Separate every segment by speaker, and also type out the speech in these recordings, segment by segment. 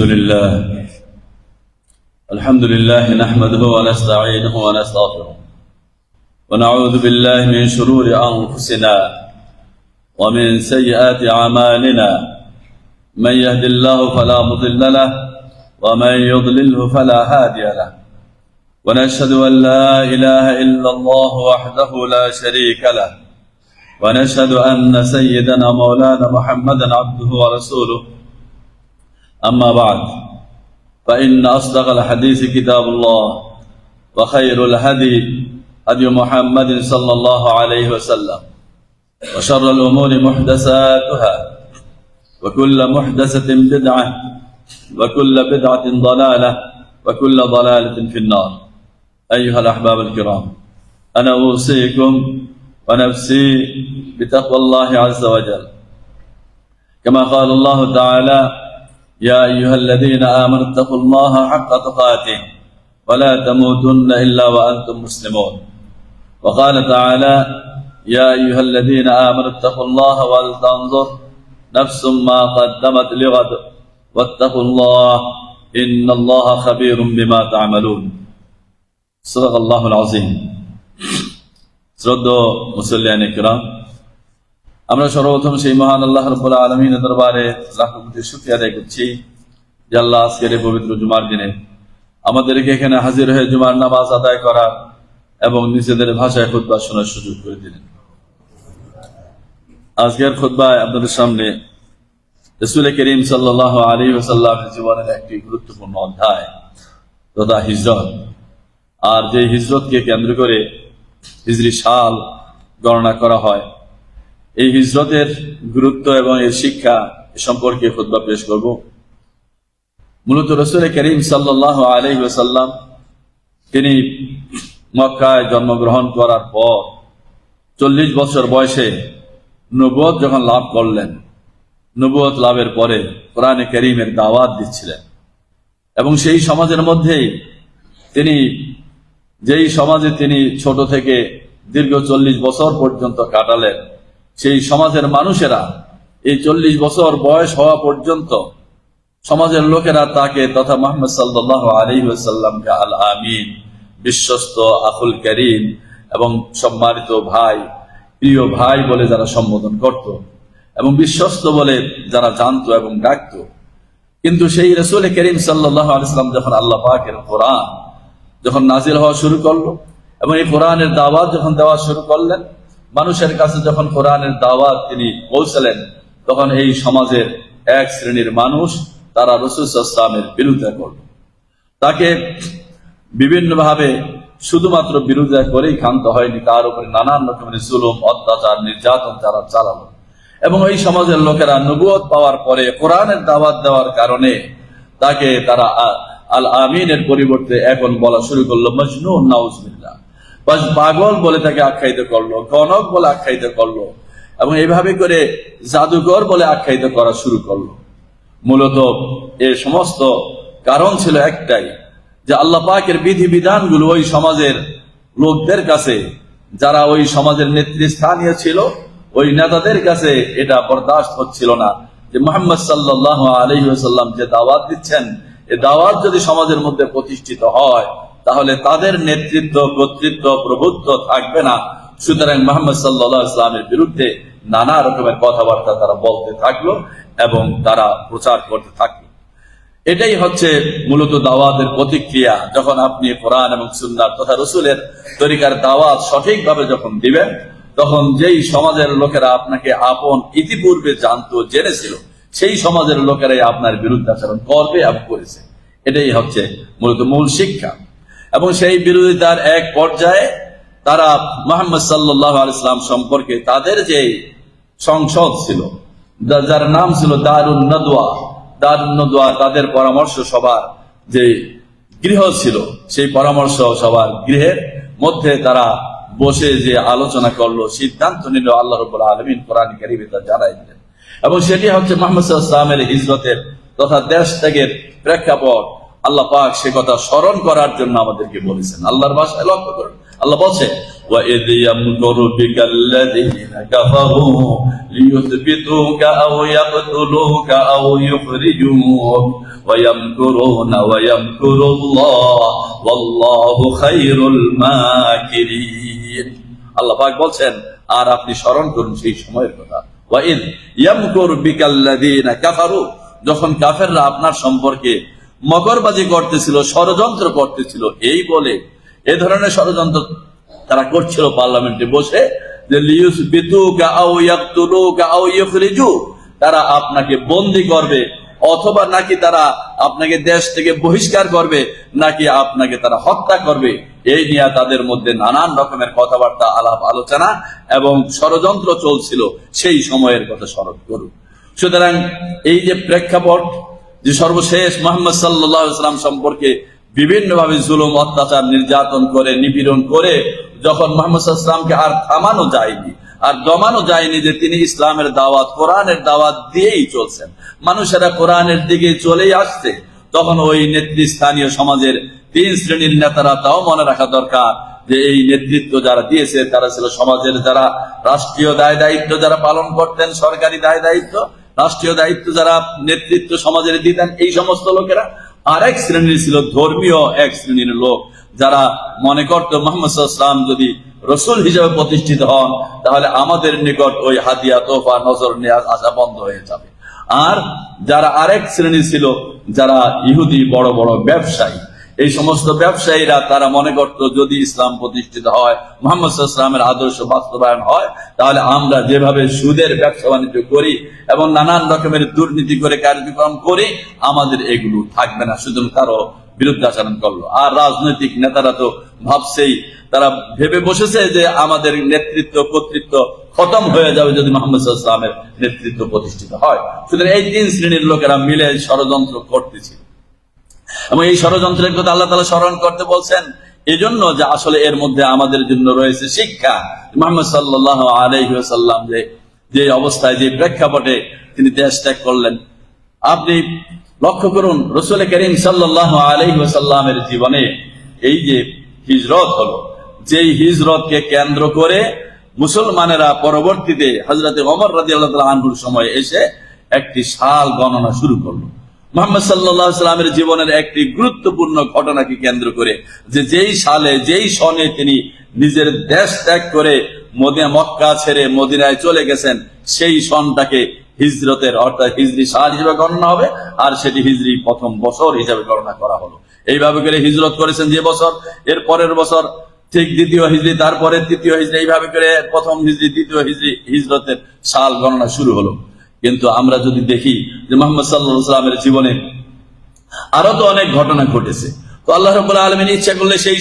Speaker 1: الحمد لله. الحمد لله نحمده ونستعينه ونستغفره. ونعوذ بالله من شرور أنفسنا ومن سيئات أعمالنا. من يهد الله فلا مضل له ومن يضلله فلا هادي له. ونشهد أن لا إله إلا الله وحده لا شريك له. ونشهد أن سيدنا مولانا محمدا عبده ورسوله. أما بعد فإن أصدق الحديث كتاب الله وخير الهدي هدي محمد صلى الله عليه وسلم وشر الأمور محدثاتها وكل محدثة بدعة وكل بدعة ضلالة وكل ضلالة في النار. أيها الأحباب الكرام أنا أوصيكم ونفسي بتقوى الله عز وجل. كما قال الله تعالى يا أيها الذين آمنوا اتقوا الله حق تقاته ولا تموتن إلا وأنتم مسلمون وقال تعالى يا أيها الذين آمنوا اتقوا الله ولتنظر نفس ما قدمت لغد واتقوا الله إن الله خبير بما تعملون صدق الله العظيم শ্রদ্ধ মুসল্লিয়ান ইকরাম আমরা সর্বপ্রথম সেই মহান আল্লাহ রব্বুল আলমিনের দরবারে কোটি শুকরিয়া আদায় করছি যে আল্লাহ আজকের এই পবিত্র জুমার দিনে আমাদেরকে এখানে হাজির হয়ে জুমার নামাজ আদায় করা এবং নিজেদের ভাষায় খুদ্া শোনার সুযোগ করে দিলেন। আজকের খুদ্ায় আপনাদের সামনে রসুল করিম সাল্লাহ আলী ওসাল্লামের জীবনের একটি গুরুত্বপূর্ণ অধ্যায় তথা হিজরত। আর যে হিজরতকে কেন্দ্র করে হিজরি সাল গণনা করা হয় এই হিজরতের গুরুত্ব এবং এর শিক্ষা সম্পর্কে খুদ্া পেশ করব। মূলত রসুল করিম সাল্লাহ আলহি ওসাল্লাম তিনি মক্কায় জন্মগ্রহণ করার পর চল্লিশ বছর বয়সে নবুয়ত যখন লাভ করলেন নবুয়ত লাভের পরে কোরআনে করিমের দাওয়াত দিচ্ছিলেন এবং সেই সমাজের মধ্যেই তিনি, যেই সমাজে তিনি ছোট থেকে দীর্ঘ চল্লিশ বছর পর্যন্ত কাটালেন সেই সমাজের মানুষেরা এই চল্লিশ বছর বয়স হওয়া পর্যন্ত সমাজের লোকেরা তাকে তথা মোহাম্মদ সাল্লাহ আলহিসাল্লামকে আল আমিন, বিশ্বস্ত আফুল করিম এবং সম্মানিত ভাই, প্রিয় ভাই বলে যারা সম্বোধন করত এবং বিশ্বস্ত বলে যারা জানত এবং ডাকত। কিন্তু সেই রসুল করিম সাল্লাহ আলিয়াল্লাম যখন আল্লাহ পাকের কোরআন যখন নাজিল হওয়া শুরু করল এবং এই কোরআনের দাওয়াত যখন দেওয়া শুরু করলেন মানুষের কাছে যখন কোরআনের দাওয়াত তিনি পৌঁছালেন, তখন এই সমাজের এক শ্রেণির মানুষ তারা রসুলামের বিরোধিতা করল। তাকে বিভিন্নভাবে শুধুমাত্র বিরোধিতা করেই ক্ষান্ত হয়নি, তার উপরে নানান রকমের জুলুম, অত্যাচার, নির্যাতন তারা চালালো। এবং এই সমাজের লোকেরা নবুয়ত পাওয়ার পরে কোরআনের দাওয়াত দেওয়ার কারণে তাকে তারা আল আমিনের পরিবর্তে এখন বলা শুরু করল, মজনু নাউজবিল্লা পাগল বলে তাকে আখ্যায়িত করল গণক বলে আখ্যায়িত করল এবং এইভাবে করে জাদুঘর বলে আখ্যায়িত করা শুরু করল। মূলত এর সমস্ত কারণ ছিল একটাই, যে আল্লাহ পাকের বিধি বিধানগুলো ওই সমাজের লোকদের কাছে, যারা ওই সমাজের নেতৃস্থানীয় ছিল, ওই নেতাদের কাছে এটা বরদাস্ত হচ্ছিল না। যে মোহাম্মদ সাল্লাহ আলহিহাল্লাম যে দাওয়াত দিচ্ছেন, এ দাওয়াত যদি সমাজের মধ্যে প্রতিষ্ঠিত হয় তাহলে তাদের নেতৃত্ব, কর্তৃত্ব, প্রভুত্ব থাকবে না। সুতরাং মোহাম্মদ সাল্লাহ ইসলামের বিরুদ্ধে নানা রকমের কথাবার্তা তারা বলতে থাকল এবং তারা প্রচার করতে থাকল। এটাই হচ্ছে মূলত দাওয়াতের প্রতিক্রিয়া। যখন আপনি কোরআন এবং সুন্নার তথা রসুলের তরিকার দাওয়াত সঠিকভাবে যখন দিবেন, তখন যেই সমাজের লোকেরা আপনাকে আপন ইতিপূর্বে জানতো, জেনেছিল, সেই সমাজের লোকেরাই আপনার বিরুদ্ধাচরণ করবে এবং করেছে। এটাই হচ্ছে মূলত মূল শিক্ষা। এবং সেই বিরোধিতার এক পর্যায়ে তারা মোহাম্মদ সাল্লাহ আলাইসলাম সম্পর্কে তাদের যে সংসদ ছিল যার নাম ছিল দারুণ নদোয়া দারুণ নদোয়া তাদের পরামর্শ সভার যে গৃহ ছিল, সেই পরামর্শ সভার গৃহের মধ্যে তারা বসে যে আলোচনা করল, সিদ্ধান্ত নিল আল্লাহ রবুল্লা আলমিন কোরআন কারিমে তা জানাই দিলেন। এবং সেটি হচ্ছে মোহাম্মদ সাল্লামের হিজরতের তথা দেশ ত্যাগের প্রেক্ষাপট। আল্লাহ পাক সে কথা স্মরণ করার জন্য আমাদেরকে বলেছেন আল্লাহর ভাষায় লক্ষ্য করুন আল্লাহ বলছে وَإِذْ يَمْكُرُ بِكَ الَّذِينَ كَفَرُوا لِيُثْبِتُوكَ أَوْ يَقْتُلُوكَ أَوْ يُخْرِجُوكَ وَيَمْكُرُونَ وَيَمْكُرُ اللَّهُ وَاللَّهُ خَيْرُ الْمَاكِرِينَ আল্লাহ পাক বলছেন আর আপনি স্মরণ করুন সেই সময়ের কথা ওয়াইদ ইয়ামকুর বিকাল্লাযীনা কাফারু যখন কাফেররা আপনার সম্পর্কে মকরবাজি করতেছিল, ষড়যন্ত্র করতেছিল, এই বলে এ ধরনের ষড়যন্ত্র তারা করছিল পার্লামেন্টে বসে যে লিউস বিতুকা আও ইয়াকতুলুকা আও ইউখরিজু, তারা আপনাকে বন্দি করবে, অথবা নাকি তারা আপনাকে দেশ থেকে বহিষ্কার করবে, নাকি আপনাকে তারা হত্যা করবে, এই নিয়ে তাদের মধ্যে নানান রকমের কথাবার্তা, আলাপ আলোচনা এবং ষড়যন্ত্র চলছিল। সেই সময়ের কথা স্মরণ করুন। সুতরাং এই যে প্রেক্ষাপট যে সর্বশেষ মোহাম্মদ সাল্লাম সম্পর্কে বিভিন্নভাবে জুলুম, অত্যাচার, নির্যাতন করে, নিপীড়ন করে যখন মোহাম্মদ আর থামানো যায়নি, আর দমানো যায়নি যে তিনি ইসলামের দাওয়াত, কোরআনের দাওয়াত দিয়েই চলছেন। মানুষেরা কোরআনের দিকে চলেই আসছে। তখন ওই নেতৃস্থানীয় সমাজের তিন শ্রেণির নেতারা তাও মনে রাখা দরকার যে এই নেতৃত্ব যারা দিয়েছে, তারা ছিল সমাজের যারা রাষ্ট্রীয় দায় দায়িত্ব যারা পালন করতেন, সরকারি দায় দায়িত্ব রাষ্ট্রীয় দায়িত্ব যারা নেতৃত্ব সমাজের দিতেন, এই সমস্ত লোকেরা আরেক শ্রেণির ছিল ধর্মীয় এক শ্রেণির লোক, যারা মনে করতো মোহাম্মদ সাল্লাম যদি রসুল হিসেবে প্রতিষ্ঠিত হন, তাহলে আমাদের নিকট ওই হাদিয়া তোফা নজর নেওয়া আসা বন্ধ হয়ে যাবে। আর যারা আরেক শ্রেণি ছিল, যারা ইহুদি বড় বড় ব্যবসায়ী এই সমস্ত ব্যবসায়ীরা তারা মনে করত, যদি ইসলাম প্রতিষ্ঠিত হয়, মোহাম্মদ ইসলামের আদর্শ বাস্তবায়ন হয়, তাহলে আমরা যেভাবে সুদের ব্যবসা বাণিজ্য করি এবং নানান রকমের দুর্নীতি করে কার্যক্রম করি, আমাদের এগুলো থাকবে না। সুতরাং তারও বিরুদ্ধাচরণ করল। আর রাজনৈতিক নেতারা তো ভাবছেই, তারা ভেবে বসেছে যে আমাদের নেতৃত্ব, কর্তৃত্ব খতম হয়ে যাবে যদি মোহাম্মদ ইসলামের নেতৃত্ব প্রতিষ্ঠিত হয়। সুতরাং এই তিন শ্রেণির লোকেরা মিলে ষড়যন্ত্র করতেছিল এবং এই ষড়যন্ত্রের কথা আল্লাহ তালা স্মরণ করতে বলছেন এই জন্য যে আসলে এর মধ্যে আমাদের জন্য রয়েছে শিক্ষা। মোহাম্মদ সাল্লাহ আলহিহাল্লাম যে যে অবস্থায়, যে প্রেক্ষাপটে তিনি দেশ ত্যাগ করলেন। আপনি লক্ষ্য করুন, রসুল করিম সাল্লাহ আলহিহাল্লামের জীবনে এই যে হিজরত হলো, যেই হিজরতকে কেন্দ্র করে মুসলমানেরা পরবর্তীতে হজরতে অমর রাজি আল্লাহ আনহুর সময় এসে একটি সাল গণনা শুরু করল। মোহাম্মদ সাল্লাহ সাল্লামের জীবনের একটি গুরুত্বপূর্ণ ঘটনাকে কেন্দ্র করে যে যেই সালে, যেই সনে তিনি নিজের দেশ ত্যাগ করে মদিনা, মক্কা ছেড়ে মদিনায় চলে গেছেন, সেই সনটাকে হিজরতের অর্থাৎ সাল হিসেবে গণনা হবে আর সেটি হিজরি প্রথম বছর হিসাবে গণনা করা হলো। এইভাবে করে হিজরত করেছেন যে বছর, এর পরের বছর ঠিক দ্বিতীয় হিজড়ি তারপরে তৃতীয় হিজড়ি এইভাবে করে প্রথম হিজড়ি দ্বিতীয় হিজড়ি হিজরতের সাল গণনা শুরু হলো। কিন্তু আমরা যদি দেখি যে মোহাম্মদ সাল্লামের জীবনে আরও তো অনেক ঘটনা ঘটেছে। তো আল্লাহ রবুল্লাহ আলমিন ইচ্ছা করলে সেই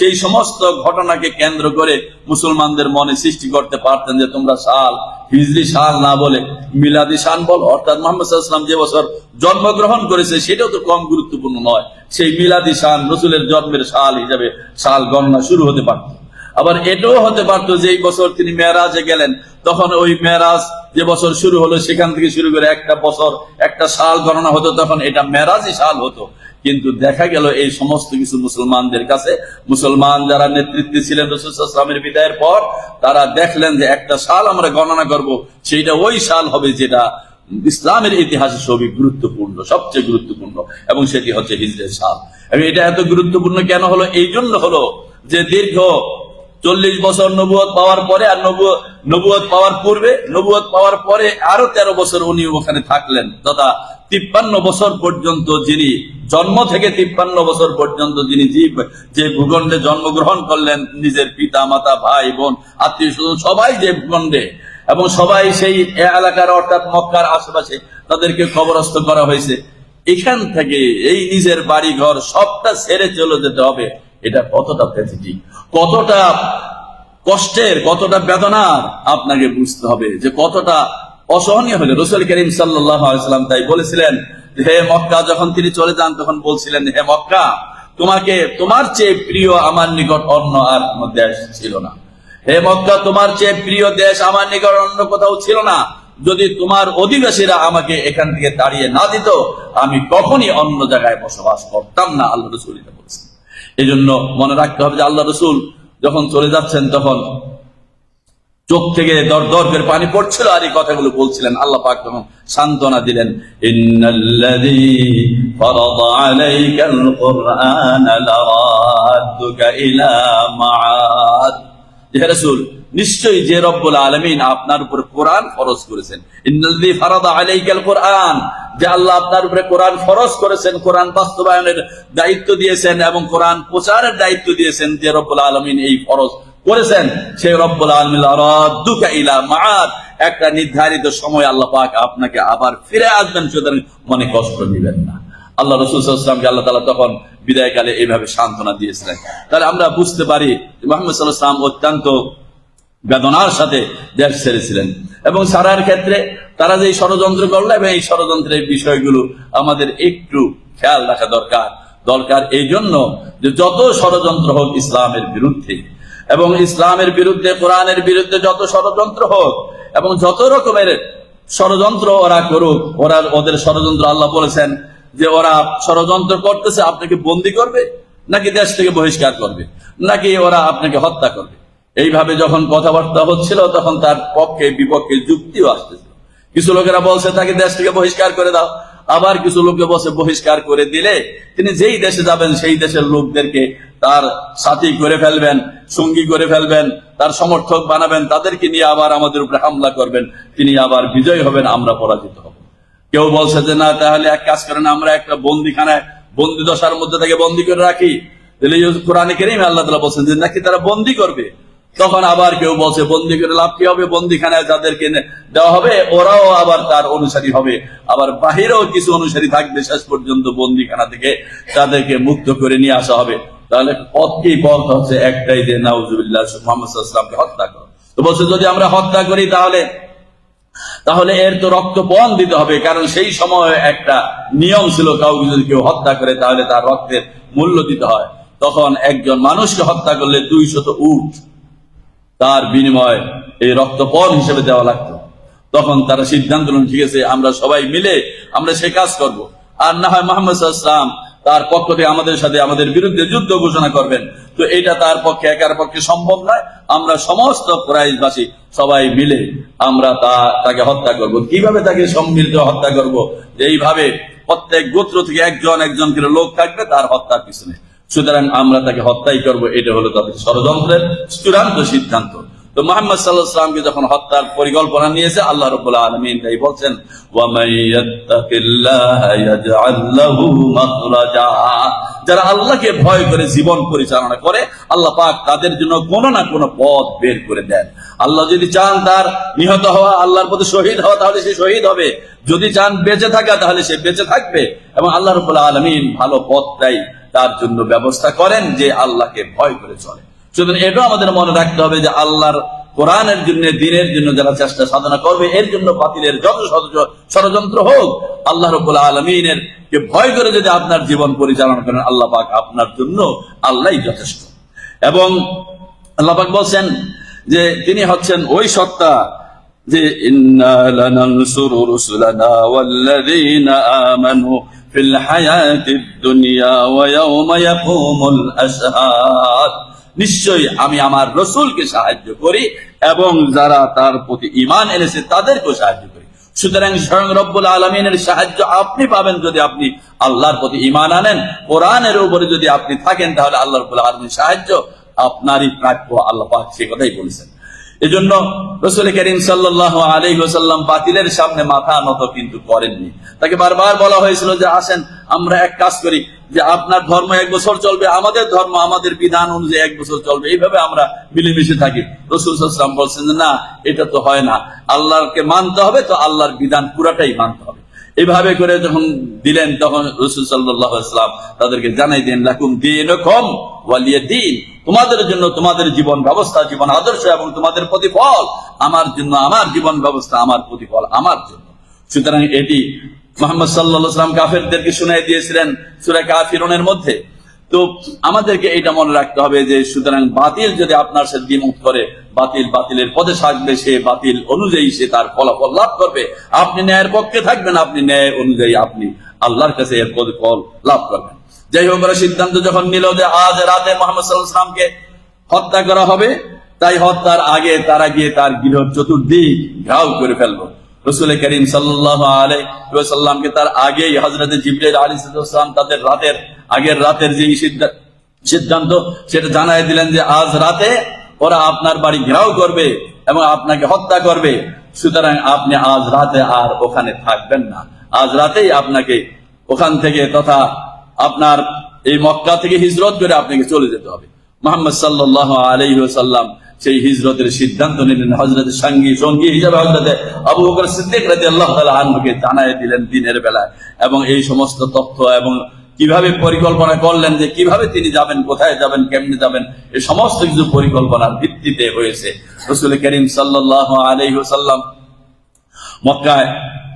Speaker 1: সেই সমস্ত ঘটনাকে কেন্দ্র করে মুসলমানদের মনে সৃষ্টি করতে পারতেন যে তোমরা সাল, হিজরি সাল না বলে মিলাদি শান বল। অর্থাৎ মোহাম্মদ সাল্লাম যে বছর জন্মগ্রহণ করেছে সেটাও তো কম গুরুত্বপূর্ণ নয়। সেই মিলাদি শান রসুলের জন্মের সাল হিসাবে সাল গণনা শুরু হতে পারত। আবার এটাও হতে পারতো যে এই বছর তিনি মেয়েরাজে গেলেন। তখন ওই মেয়েরাজ যে বছর শুরু হলো, সেখান থেকে শুরু করে একটা বছর, একটা সাল গণনা হতো, তখন এটা মেরাজি সাল হতো। কিন্তু দেখা গেল এই সমস্ত কিছু মুসলমানদের কাছে, মুসলমান যারা নেতৃত্বে ছিলেন রসুলামের বিদায়ের পর, তারা দেখলেন যে একটা সাল আমরা গণনা করব, সেইটা ওই সাল হবে যেটা ইসলামের ইতিহাসে সবই গুরুত্বপূর্ণ, সবচেয়ে গুরুত্বপূর্ণ, এবং সেটি হচ্ছে হিজরের সাল। এবং এটা এত গুরুত্বপূর্ণ কেন হলো? এই জন্য হলো যে দীর্ঘ চল্লিশ বছর নবুয়ত পাওয়ার পরে আর নবুয়ত পাওয়ার পূর্বে, নবুয়ত পাওয়ার পরে আরও তেরো বছর উনি ওখানে থাকলেন, তথা তিপ্পান্ন বছর পর্যন্ত যিনি জন্ম থেকে তিপ্পান্ন বছর পর্যন্ত যিনি জীব- যে ভূখণ্ডে জন্মগ্রহণ করলেন, নিজের পিতা, মাতা, ভাই, বোন, আত্মীয় স্বজন, সবাই যে ভূখণ্ডে, এবং সবাই সেই এলাকার অর্থাৎ মক্কার আশেপাশে তাদেরকে কবরস্থ করা হয়েছে। এখান থেকে এই নিজের বাড়ি ঘর সবটা ছেড়ে চলে যেতে হবে। এটা কতটা প্যাথেটিক কতটা কষ্টের, কতটা বেদনার আপনাকে বুঝতে হবে যে কতটা অসহনীয় হলে। রসুল করিম সাল্লাম তাই বলেছিলেন, হে মক্কা, যখন তিনি চলে যান, তখন বলছিলেন, হে মক্কা, তোমাকে, তোমার চেয়ে প্রিয় আমার নিকট অন্য আর কোনো দেশ ছিল না। হে মক্কা, তোমার চেয়ে প্রিয় দেশ আমার নিকট অন্য কোথাও ছিল না। যদি তোমার অধিবাসীরা আমাকে এখান থেকে তাড়িয়ে না দিত, আমি কখনই অন্য জায়গায় বসবাস করতাম না, আল্লাহ রসুল এই জন্য মনে রাখতে হবে যে আল্লাহ রসুল যখন চলে যাচ্ছেন তখন চোখ থেকে দর দর পানি পড়ছিল আর এই কথাগুলো বলছিলেন। আল্লাহ পাক তখন সান্ত্বনা দিলেন, ইন্নাল্লাযী নিশ্চয়ই যে রব্বুল আলামিন আপনার উপর কোরআন ফরজ করেছেন। কুরআন, যে আল্লাহ আপনার উপরে কোরআন ফরজ করেছেন, কোরআন বাস্তবায়নের দায়িত্ব দিয়েছেন এবং কোরআন প্রচারের দায়িত্ব দিয়েছেন, যে রব্বুল আলামিন এই ফরজ করেছেন, সেই রব্বুল আলমিন ইলা মাআদ, একটা নির্ধারিত সময় আল্লাহ পাক আপনাকে আবার ফিরে আসবেন, সুতরাং মনে কষ্ট দিবেন না। আল্লাহ রসুল সাল্লামকে আল্লাহ তালা তখন বিদায়কালে এইভাবে সান্ত্বনা দিয়েছিলেন। তাহলে আমরা বুঝতে পারি মোহাম্মদ সাল্লাহ অত্যন্ত বেদনার সাথে দেশ ছেড়েছিলেন। এবং সারার ক্ষেত্রে তারা যে ষড়যন্ত্র করল এবং এই ষড়যন্ত্রের বিষয়গুলো আমাদের একটু খেয়াল রাখা দরকার। দরকার এই জন্য যে যত ষড়যন্ত্র হোক ইসলামের বিরুদ্ধে, এবং ইসলামের বিরুদ্ধে, কোরআনের বিরুদ্ধে যত ষড়যন্ত্র হোক, এবং যত রকমের ষড়যন্ত্র ওরা করুক, ওরা ওদের ষড়যন্ত্র আল্লাহ বলেছেন যে ওরা ষড়যন্ত্র করতেছে, আপনাকে বন্দি করবে, নাকি দেশ থেকে বহিষ্কার করবে, নাকি ওরা আপনাকে হত্যা করবে। এইভাবে যখন কথাবার্তা হচ্ছিল, তখন তার পক্ষে বিপক্ষে যুক্তিও আসতেছিল। কিছু লোকেরা বলছে, তাকে দেশ থেকে বহিষ্কার করে দাও। আবার কিছু লোকে বসে বহিষ্কার করে দিলে তিনি যেই দেশে যাবেন, সেই দেশের লোকদেরকে তার সাথী করে ফেলবেন, সঙ্গী করে ফেলবেন, তার সমর্থক বানাবেন, তাদেরকে নিয়ে আবার আমাদের উপরে হামলা করবেন। তিনি আবার বিজয় হবেন, আমরা পরাজিত হব। কেউ বলছে যে, না, তাহলে এক কাজ করেন, আমরা একটা বন্দিখানায় বন্দি দশার মধ্যে তাকে বন্দি করে রাখি। তাহলে কোরআনে কেরিম আল্লাহ তালা বলছেন যে, নাকি তারা বন্দি করবে? তখন আবার কেউ বলছে বন্দি করে লাভ কি হবে? বন্দিখানায় যাদেরকে দেওয়া হবে, ওরাও আবার তার অনুসারী হবে। আবার বাহিরেও কিছু অনুসারী থাকবে, শেষ পর্যন্ত বন্দিখানা থেকে তাদেরকে মুক্ত করে নিয়ে আসা হবে। তাহলে পথ কি? পথ হচ্ছে একটাই যে, নাউজুবিল্লাহ মোহাম্মদ হত্যা করো। তো বলছে, যদি আমরা হত্যা করি তাহলে তাহলে এর তো রক্তপণ দিতে হবে, কারণ সেই সময় একটা নিয়ম ছিল, কাউকে যদি কেউ হত্যা করে তাহলে তার রক্তের মূল্য দিতে হয়। তখন একজন মানুষকে হত্যা করলে দুইশত উঠ তার বিনিময় এই রক্তপণ হিসেবে দেওয়া লাগতো। তখন তারা সিদ্ধান্ত ঠিক আছে, আমরা সবাই মিলে আমরা সে কাজ করব। আর না হয় মোহাম্মদ তার পক্ষ থেকে আমাদের সাথে আমাদের বিরুদ্ধে যুদ্ধ ঘোষণা করবেন। তো এটা তার পক্ষে, একার পক্ষে সম্ভব নয়। আমরা সমস্ত প্রাইজবাসী সবাই মিলে আমরা তা, তাকে হত্যা করব। কীভাবে তাকে সম্মিলিত হত্যা করব? এইভাবে প্রত্যেক গোত্র থেকে একজন একজন করে লোক থাকবে তার হত্যার পিছনে। সুতরাং আমরা তাকে হত্যাই করব, এটা হলো তাদের ষড়যন্ত্রের চূড়ান্ত সিদ্ধান্ত। তো মোহাম্মদ সাল্লাহ সাল্লামকে যখন হত্যার পরিকল্পনা নিয়েছে, আল্লাহ রবাহ আলমিন তাই বলছেন যারা আল্লাহকে ভয় করে জীবন পরিচালনা করে, আল্লাহ পাক তাদের জন্য কোনো না কোনো পথ বের করে দেন। আল্লাহ যদি চান তার নিহত হওয়া, আল্লাহর প্রতি শহীদ হওয়া, তাহলে সে শহীদ হবে। যদি চান বেঁচে থাকা, তাহলে সে বেঁচে থাকবে। এবং আল্লাহ রবাহ আলমিন ভালো পথ দেয় তার জন্য ব্যবস্থা করেন যে আল্লাহকে ভয় করে চলে। সুতরাং এটাও আমাদের মনে রাখতে হবে যে আল্লাহর কোরআনের জন্য, দিনের জন্য যারা চেষ্টা সাধনা করবে, এর জন্য বাতিলের যত ষড়যন্ত্র হোক, আল্লাহ রবুল্লা আলমিনের কে ভয় করে যদি আপনার জীবন পরিচালনা করেন, আল্লাহ পাক আপনার জন্য আল্লাহই যথেষ্ট। এবং আল্লাহ পাক বলছেন যে তিনি হচ্ছেন ওই সত্তা যে নিশ্চয়ই আমি আমার রসুলকে সাহায্য করি এবং যারা তার প্রতি ঈমান এনেছে তাদেরকেও সাহায্য করি। সুতরাং স্বয়ং রব্বুল আলমিনের সাহায্য আপনি পাবেন যদি আপনি আল্লাহর প্রতি ঈমান আনেন। কোরআনের উপরে যদি আপনি থাকেন তাহলে আল্লাহ রব্বুল আলমীর সাহায্য আপনারই প্রাপ্য। আল্লাহ সে কথাই বলেছেন। এজন্য রসুল করিম সাল্লাহ আলী ওসাল্লাম বাতিলের সামনে মাথা নত কিন্তু করেননি। তাকে বারবার বলা হয়েছিল যে, আসেন, আমরা এক কাজ করি যে, আপনার ধর্ম এক বছর চলবে, আমাদের ধর্ম আমাদের বিধান অনুযায়ী এক বছর চলবে। এইভাবে আমরা মিলেমিশে থাকি। রসুলাম বলছেন, না, এটা তো হয় না। আল্লাহকে মানতে হবে তো আল্লাহর বিধান পুরাটাই মানতে হবে। এইভাবে করে যখন দিলেন, তখন রসুল সাল্লাম তাদেরকে জানাই দিন লাকুম দিন দিন তোমাদের জন্য তোমাদের জীবন ব্যবস্থা, জীবন আদর্শ এবং তোমাদের প্রতিফল। আমার জন্য আমার জীবন ব্যবস্থা, আমার প্রতিফল আমার জন্য। সুতরাং এটি মোহাম্মদ সাল্লাহ সাল্লাম কাফেরদেরকে শুনাই দিয়েছিলেন, সুরা কাফিরনের মধ্যে। তো আমাদেরকে এটা মনে রাখতে হবে যে সুতরাং বাতিল যদি আপনার সাথে দ্বিমত করে, বাতিল বাতিলের পদে থাকবে সে বাতিল অনুযায়ী সে তার ফলাফল লাভ করবে। আপনি ন্যায়ের পক্ষে থাকবেন, আপনি ন্যায় অনুযায়ী আপনি আল্লাহর কাছে এর ফল লাভ করবেন। যাই হোক সিদ্ধান্ত যখন নিল যে আজ রাতে মোহাম্মদ সাল্লাহামকে হত্যা করা হবে, তাই হত্যার আগে তারা গিয়ে তার গৃহ চতুর্দিক ঘাও করে ফেলল। রসুল করিম সাল্লাহ আলাইসাল্লামকে তার আগেই হজরত জিবরাইল আলী সাল্লাম তাদের রাতের আগের রাতের যে সিদ্ধান্ত সেটা জানাই দিলেন যে আজ রাতে ওরা আপনার বাড়ি ঘেরাও করবে এবং আপনাকে হত্যা করবে। সুতরাং আপনি আজ রাতে আর ওখানে থাকবেন না। আজ রাতেই আপনাকে ওখান থেকে তথা আপনার এই মক্কা থেকে হিজরত করে আপনাকে চলে যেতে হবে। মোহাম্মদ সাল্লাহ আলাইসাল্লাম সেই হিজরতের সিদ্ধান্ত নিলেন। হজরতের সঙ্গী সঙ্গী হিসাবে হজরতে আবু বকর সিদ্দিক রাজি আল্লাহ আনহুকে জানাই দিলেন দিনের বেলায়। এবং এই সমস্ত তথ্য এবং কীভাবে পরিকল্পনা করলেন যে কীভাবে তিনি যাবেন, কোথায় যাবেন, কেমনে যাবেন এই সমস্ত কিছু পরিকল্পনার ভিত্তিতে হয়েছে। রসুল করিম সাল্লাহ আলহিহাল্লাম মক্কায়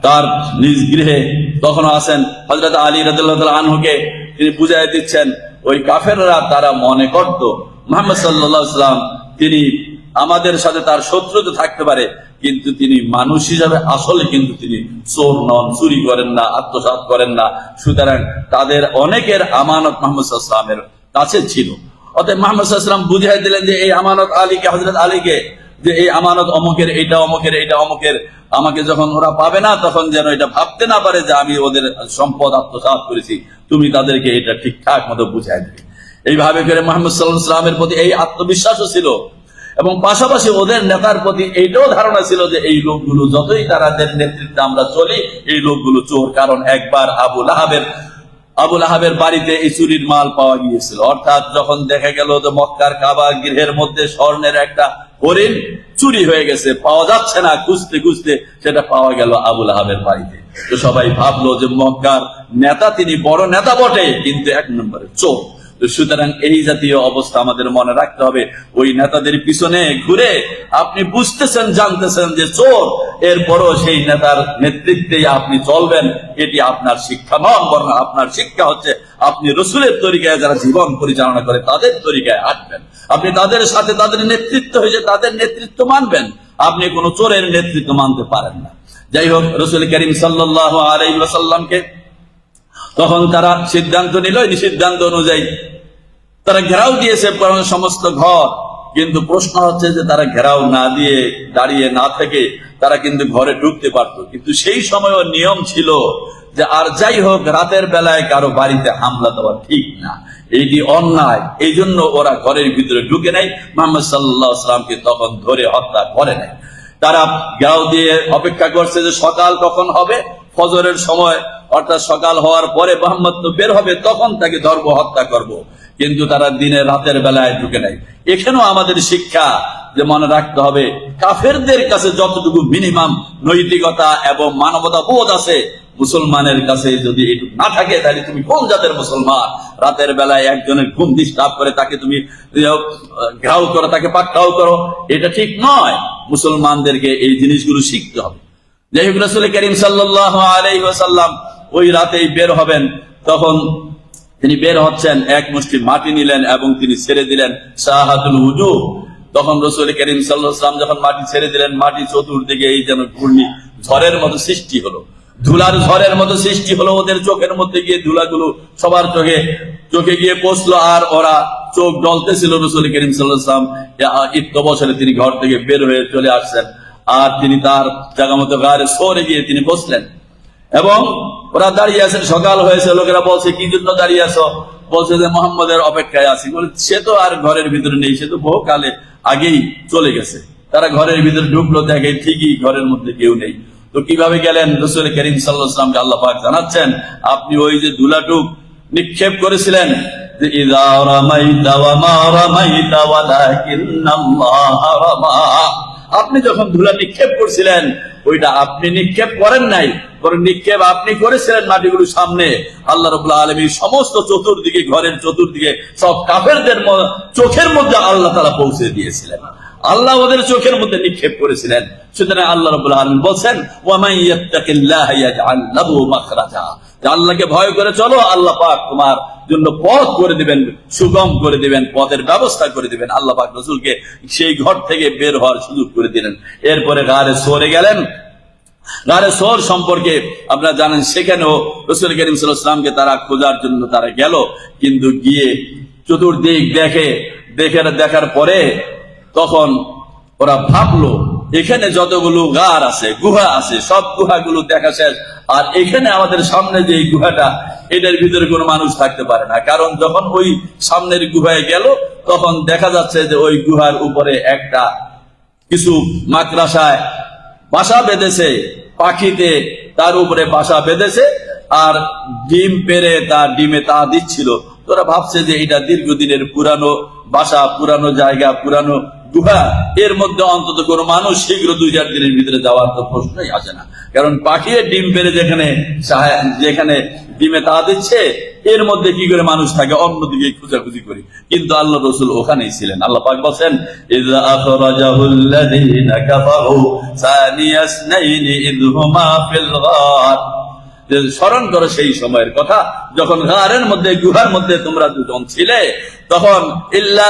Speaker 1: তার নিজ গৃহে তখন আছেন। হজরত আলী রাজুল্লাহ আনহুকে তিনি বুঝাই দিচ্ছেন, ওই কাফেররা তারা মনে করত, মোহাম্মদ সাল্লাম তিনি আমাদের সাথে তার শত্রুতে থাকতে পারে, কিন্তু তিনি মানুষ হিসাবে আসলে কিন্তু তিনি চোর নন, চুরি করেন না আত্মসাত করেন না। সুতরাং তাদের অনেকের আমানত মোহাম্মদ সাল্লামের কাছে ছিল। অতএব মোহাম্মদ সাল্লাম বুঝাই দিলেন যে, এই আমানত আলীকে হজরত আলীকে, যে এই আমানত অমুকের এটা অমুকের এটা অমুকের, আমাকে যখন ওরা পাবে না, তখন যেন এটা ভাবতে না পারে যে আমি ওদের সম্পদ আত্মসাত করেছি। তুমি তাদেরকে এটা ঠিকঠাক মতো বুঝাই দেবে। এইভাবে করে মোহাম্মদ সাল্লাহ সাল্লামের প্রতি এই আত্মবিশ্বাসও ছিল। এবং পাশাপাশি ওদের নেতার প্রতি এইটাও ধারণা ছিল যে এই লোকগুলো যতই তাদের নেতৃত্বে আমরা চলি, এই লোকগুলো চোর। কারণ একবার আবুল আহাবের আবুল আহাবের বাড়িতে এই চুরির মাল পাওয়া গিয়েছিল। অর্থাৎ যখন দেখা গেল যে মক্কার কাবা গৃহের মধ্যে স্বর্ণের একটা হরিণ চুরি হয়ে গেছে, পাওয়া যাচ্ছে না, খুঁজতে খুঁজতে সেটা পাওয়া গেল আবুল আহাবের বাড়িতে। তো সবাই ভাবলো যে মক্কার নেতা তিনি বড় নেতা বটে, কিন্তু এক নম্বরে চোর। সুতরাং এই জাতীয় অবস্থা আমাদের মনে রাখতে হবে। ওই নেতাদের পিছনে ঘুরে আপনি বুঝতেছেন, জানতেছেন যে চোর, এরপরও সেই নেতার নেতৃত্বে আপনি চলবেন। এটি আপনার শিক্ষা নন, বরং আপনার শিক্ষা হচ্ছে আপনি রসুলের তরিকায় যারা জীবন পরিচালনা করে তাদের তরিকায় আসবেন। আপনি তাদের সাথে তাদের নেতৃত্ব হয়েছে তাদের নেতৃত্ব মানবেন, আপনি কোন চোরের নেতৃত্ব মানতে পারেন না। যাই হোক, রসুল করিম সাল্লাহ আলাই ওয়াসাল্লামকে তখন তারা সিদ্ধান্ত নিল। সিদ্ধান্ত অনুযায়ী তারা ঘেরাও দিয়েছে সমস্ত ঘর। কিন্তু প্রশ্ন হচ্ছে যে তারা ঘেরাও না দিয়ে দাঁড়িয়ে না থেকে তারা কিন্তু ঘরে ঢুকতে পারত। কিন্তু সেই সময়ও নিয়ম ছিল যে আর যাই হোক, রাতের বেলায় কারও বাড়িতে হামলা দেওয়া ঠিক না। এইটি অন্যায়? এই জন্য ওরা ঘরের ভিতরে ঢুকে নেয় মোহাম্মদ সাল্লাহ সাল্লামকে তখন ধরে হত্যা করে নেয় তারা ঘেরাও দিয়ে অপেক্ষা করছে যে সকাল কখন হবে? ফজরের সময়। অর্থাৎ সকাল হওয়ার পরে মোহাম্মদ তো বের হবে, তখন তাকে ধর্ম হত্যা করব। কিন্তু তারা দিনে রাতের বেলায় ঢুকে নেয় এখানেও আমাদের শিক্ষা যে মনে রাখতে হবে, কাফেরদের কাছে যতটুকু মিনিমাম নৈতিকতা এবং মানবতা বোধ আছে, মুসলমানের কাছে যদি এটুকু না থাকে, তাহলে তুমি কোন জাতের মুসলমান? রাতের বেলায় একজনের ঘুম ডিস্টার্ব করে তাকে তুমি ঘাও করো, তাকে পাকড়াও করো, এটা ঠিক নয়। মুসলমানদেরকে এই জিনিসগুলো শিখতে হবে। যাই হোক, রসুল করিম সাল্লাহ ওয়াসাল্লাম ওই রাতেই বের হবেন, তখন তিনি বের হচ্ছেন, এক মুষ্টি মাটি নিলেন এবং তিনি ছেড়ে দিলেন শাহাদুল হুজু তখন রসুল করিম সাল্লাম যখন মাটি ছেড়ে দিলেন, মাটি চতুর্দিকে এই যেন ঘূর্ণি ঝড়ের মতো সৃষ্টি হলো। ধুলার ঝড়ের মতো সৃষ্টি হলো ওদের চোখের মধ্যে গিয়ে, ধুলাগুলো সবার চোখে চোখে গিয়ে পৌঁছলো আর ওরা চোখ ডলতেছিল রসুল করিম সাল্লাম ইত্য বছরে তিনি ঘর থেকে বের হয়ে চলে আসছেন। আর তিনি তার জায়গা মতো গায়ে সরে গিয়ে তিনি বসলেন। এবং ওরা দাঁড়িয়ে আছেন, সকাল হয়েছে, লোকেরা বলছে, কি জন্য দাঁড়িয়ে আছো? বলছে যে, মোহাম্মদের অপেক্ষায় আছি। বলে, সে তো আর ঘরের ভিতরে নেই, সে তো বহুকালে আগেই চলে গেছে। তারা ঘরের ভিতরে ঢুকলো, দেখে ঠিকই ঘরের মধ্যে কেউ নেই। তো কীভাবে গেলেন? রসুল করিম সাল্লাহামকে আল্লাহ পাক জানাচ্ছেন, আপনি ওই যে দুলাটুক নিক্ষেপ করেছিলেন আপনি যখন ধুলা নিক্ষেপ করছিলেন ওইটা আপনি নিক্ষেপ করেন নাই, বরং নিক্ষেপ আপনি করেছিলেন মাটিগুলো সামনে। আল্লাহ রবুল্লা আলমী সমস্ত চতুর্দিকে, ঘরের চতুর্দিকে, সব কাফেরদের চোখের মধ্যে আল্লাহ তারা পৌঁছে দিয়েছিলেন। আল্লাহ ওদের চোখের মধ্যে নিক্ষেপ করেছিলেন। সুতরাং আল্লাহ রবুল্লা আলম বলছেন আল্লাহকে ভয় করে চলো, আল্লাহ পাক তোমার জন্য পথ করে দিবেন, সুগম করে দিবেন, পথের ব্যবস্থা করে দিবেন। আল্লাহ পাক রসুলকে সেই ঘর থেকে বের হওয়ার সুযোগ করে দিলেন। এরপরে গারে সরে গেলেন। গারে সোর সম্পর্কে আপনারা জানেন, সেখানেও রসুল করিম সাল্লামকে তারা খোঁজার জন্য তারা গেল। কিন্তু গিয়ে চতুর্দিক দেখে দেখে, দেখার পরে তখন ওরা ভাবলো এখানে যতগুলো গার আছে, গুহা আছে, সব গুহাগুলো দেখা শেষ। আর এখানে আমাদের সামনে যে গুহাটা এটার ভিতরে কোনো মানুষ থাকতে পারে না। কারণ যখন ওই সামনের গুহায় গেল, তখন দেখা যাচ্ছে যে ওই গুহার উপরে একটা কিছু মাকড়াসায় বাসা বেঁধেছে। পাখিতে তার উপরে বাসা বেঁধেছে আর ডিম পেরে তার ডিমে তা দিচ্ছিল। তোরা ভাবছে যে এটা দীর্ঘদিনের পুরানো বাসা, পুরানো জায়গা, পুরানো গুহা, এর মধ্যে অন্তত কোনো মানুষ শীঘ্র দুই চার দিনের ভিতরে যাওয়ার তো প্রশ্নই আসে না। কারণ পাখির ডিম পেরে যেখানে যেখানে ডিমে তা দিচ্ছে, এর মধ্যে কি করে মানুষ থাকে? অন্যদিকে খোঁজাখুঁজি করি। কিন্তু আল্লাহ রসুল ওখানেই ছিলেন। আল্লাহ পাক বলছেন, ইযা স্মরণ করো সেই সময়ের কথা। যখন গারের মধ্যে, গুহার মধ্যে তোমরা দুজন ছিলে, তখন ইল্লা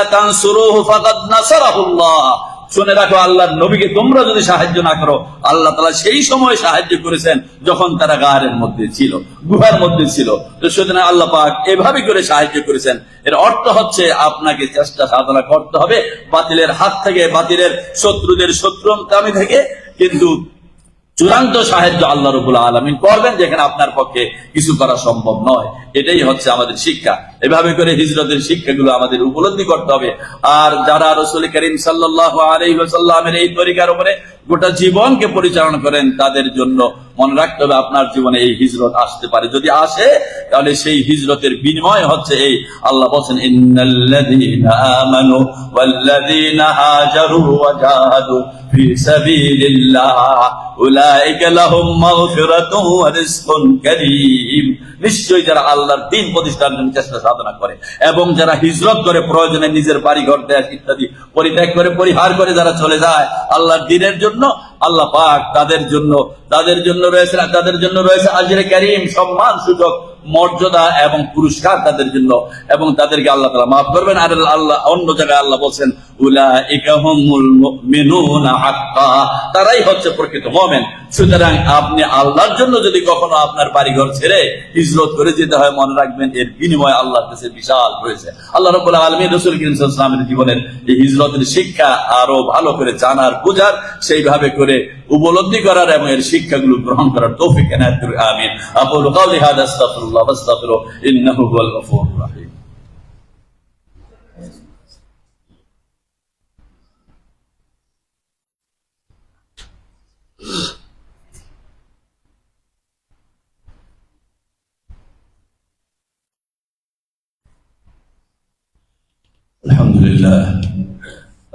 Speaker 1: শুনে রাখো, আল্লাহর নবীকে তোমরা যদি সাহায্য না করো, আল্লাহ তালা সেই সময় সাহায্য করেছেন যখন তারা গারের মধ্যে ছিল, গুহার মধ্যে ছিল। তো সুতরাং আল্লাহ পাক এভাবে করে সাহায্য করেছেন। এর অর্থ হচ্ছে আপনাকে চেষ্টা সাধনা করতে হবে, বাতিলের হাত থেকে বাতিলের শত্রুদের শত্রুতামি থেকে, কিন্তু চূড়ান্ত সাহায্য আল্লাহ রবুল্লা আলমিন করবেন যেখানে আপনার পক্ষে কিছু করা সম্ভব নয়। এটাই হচ্ছে আমাদের শিক্ষা। এভাবে করে হিজরতের শিক্ষাগুলো আমাদের উপলব্ধি করতে হবে। আর যারা রসুল করিম সাল্লাহ এই তরিকার উপরে গোটা জীবনকে পরিচালনা করেন, তাদের জন্য মনে রাখতে হবে আপনার জীবনে এই হিজরত আসতে পারে। যদি আসে, তাহলে সেই হিজরতের বিনিময় হচ্ছে এই। আল্লাহ বলছেন, ইন্নাল্লাযীনা নিশ্চয়ই যারা আল্লাহর দিন প্রতিষ্ঠার জন্য চেষ্টা সাধনা করে এবং যারা হিজরত করে প্রয়োজনে নিজের বাড়ি ঘর দেশ ইত্যাদি পরিত্যাগ করে, পরিহার করে যারা চলে যায়, আল্লাহর দিনের জন্য আল্লাহ পাক তাদের জন্য তাদের জন্য রয়েছে তাদের জন্য রয়েছে আজরে করিম সম্মান সুযোগ মর্যাদা এবং পুরস্কার তাদের জন্য এবং তাদেরকে আল্লাহ তালা মাফ করবেন। আর আল্লাহ অন্য জায়গায় আল্লাহ বলছেন তারাই হচ্ছে প্রকৃত মুমিন। সুতরাং আপনি আল্লাহর জন্য যদি কখনো আপনার বাড়িঘর ছেড়ে হিজরত করে যেতে হয়, মনে রাখবেন এর বিনিময় আল্লাহর কাছে বিশাল রয়েছে। আল্লাহ রব্বুল আলামিন রাসূল ওয়াসাল্লামের জীবনের এই হিজরতের শিক্ষা আরও ভালো করে জানার, বুঝার, সেইভাবে করে উপলব্ধি করার এবং এর শিক্ষাগুলো গ্রহণ করার তৌফিক এনায়েত করুন আমিন আকুলু কাওলি হাদা আস্তাগফিরুল্লাহ ওয়াস্তাগফিরু ইন্নাহু হুয়াল গফুরুর রাহিম الحمد لله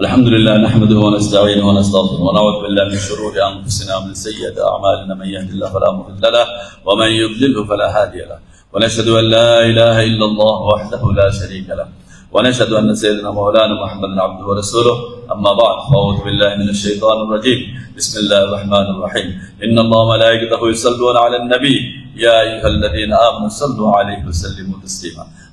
Speaker 1: الحمد لله نحمده ونستعينه ونستغفره ونعوذ بالله من شرور انفسنا ومن سيئات اعمالنا. من يهد الله فلا مضل له ومن يضلله فلا هادي له. ونشهد ان لا اله الا الله وحده لا شريك له. ونشهد ان سيدنا مولانا محمدا عبده ورسوله. اما بعد فاعوذ بالله من الشيطان الرجيم. بسم الله الرحمن الرحيم. إن الله وملائكته يصلون على النبي. يا أيها الذين آمنوا صلوا عليه وسلموا تسليما.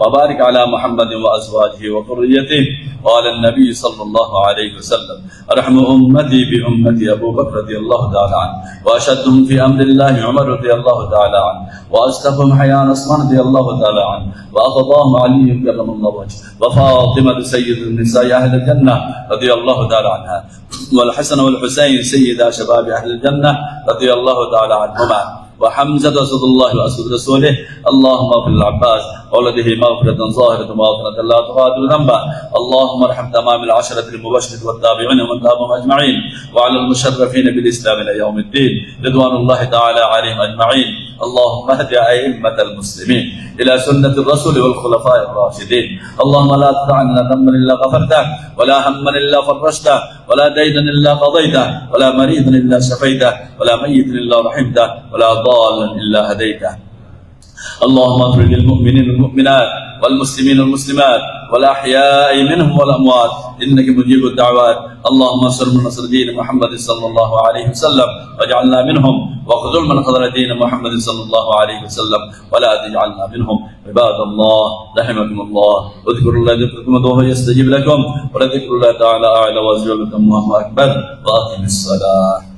Speaker 1: وبارك على محمد وأزواجه وذريته. قال النبي صلى الله عليه وسلم أرحم أمتي بأمتي أبو بكر رضي الله تعالى عنه وأشدهم في أمر الله عمر رضي الله تعالى عنه واصدقهم حيان عثمان رضي الله تعالى عنه واقضاهم علي كرم الله وجهه وفاطمة سيد النساء أهل الجنة رضي الله تعالى عنها والحسن والحسين سيدا شباب أهل الجنة رضي الله تعالى عنهما. وحمزة أسد الله وأسد رسوله. اللهم اغفر العباس ولده مغفرة ظاهرة مغفرة لا تغادر ذنبا. اللهم ارحم تمام العشرة المبشرة والتابعين ومن تابعهم أجمعين. وعلى المشرفين بالإسلام إلى يوم الدين. رضوان الله تعالى عليهم أجمعين. اللهم اهد أئمة المسلمين. إلى سنة الرسول والخلفاء الراشدين. اللهم لا تدع لنا ذنبا إلا غفرته ولا هما إلا فرجته ولا دينا إلا قضيته ولا مريضا إلا شفيته ولا ميتا إلا رحمته ولا ضالا إلا هديته. اللهم اغفر للمؤمنين والمؤمنات والمسلمين والمسلمات والأحياء منهم والأموات إنك مجيب الدعوات. اللهم انصر من نصر دين محمد صلى الله عليه وسلم واجعلنا منهم وخذل من خذل دين محمد صلى الله عليه وسلم ولا تجعلنا منهم. عباد الله رحمكم الله. اذكروا الله ذكركم ودوه يستجيب لكم ولذكر الله تعالى أعلى وأزجر لكم الله أكبر. وأقم الصلاة.